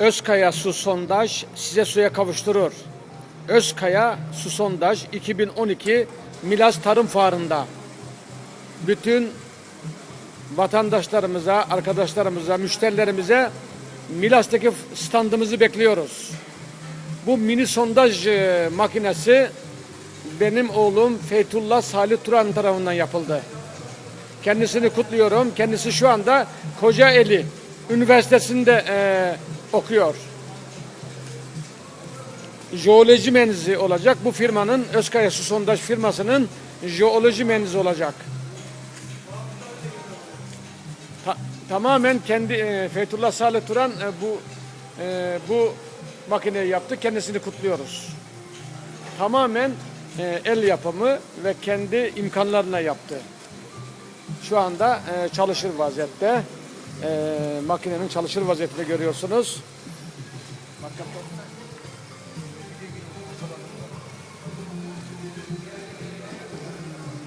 Özkaya Su Sondaj size suya kavuşturur. Özkaya Su Sondaj 2012 Milas Tarım Fuarı'nda bütün vatandaşlarımıza, arkadaşlarımıza, müşterilerimize Milas'taki standımızı bekliyoruz. Bu mini sondaj e, makinesi benim oğlum Feytullah Salih Turan tarafından yapıldı. Kendisini kutluyorum. Kendisi şu anda Kocaeli Üniversitesi'nde e, okuyor. Jeoloji menzi olacak. Bu firmanın Özkaya Su Sondaj firmasının jeoloji menzi olacak. Ta- tamamen kendi e, Feytullah Salih Turan e, bu e, bu makineyi yaptı. Kendisini kutluyoruz. Tamamen e, el yapımı ve kendi imkanlarına yaptı. Şu anda e, çalışır vaziyette. E, makinenin çalışır vaziyetinde görüyorsunuz.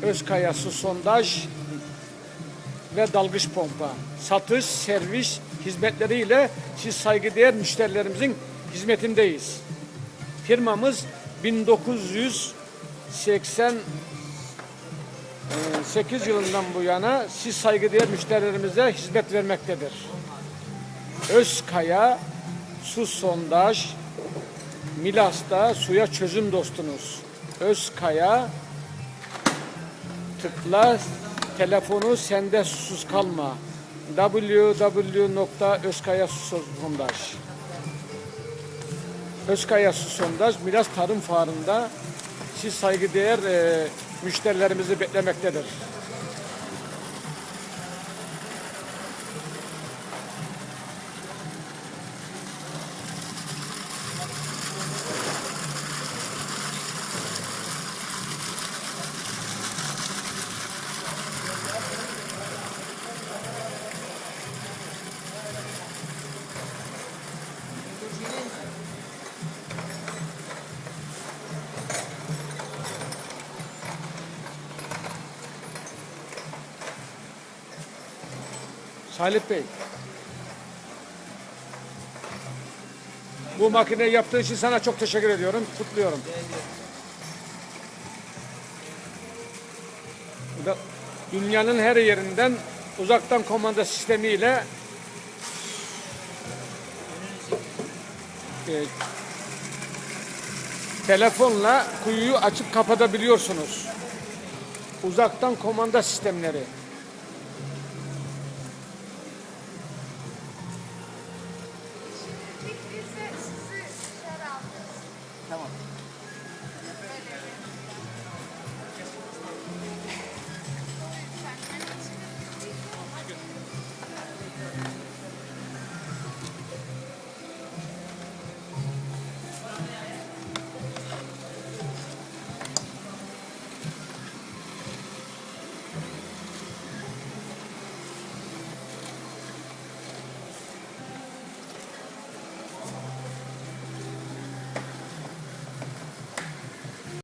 Özkaya su sondaj ve dalgıç pompa. Satış, servis hizmetleriyle siz saygıdeğer müşterilerimizin hizmetindeyiz. Firmamız 1988 yılından bu yana siz saygıdeğer müşterilerimize hizmet vermektedir. Özkaya su sondaj Milas'ta suya çözüm dostunuz. Özkaya tıkla telefonu sende susuz kalma. www.özkaya su sondaj Özkaya Su Sondaj Milas Tarım Fuarı'nda siz saygıdeğer e, müşterilerimizi beklemektedir. Salih Bey. Bu makineyi yaptığın için sana çok teşekkür ediyorum. Kutluyorum. Dünyanın her yerinden uzaktan komanda sistemiyle e, telefonla kuyuyu açıp kapatabiliyorsunuz. Uzaktan komanda sistemleri. Come on.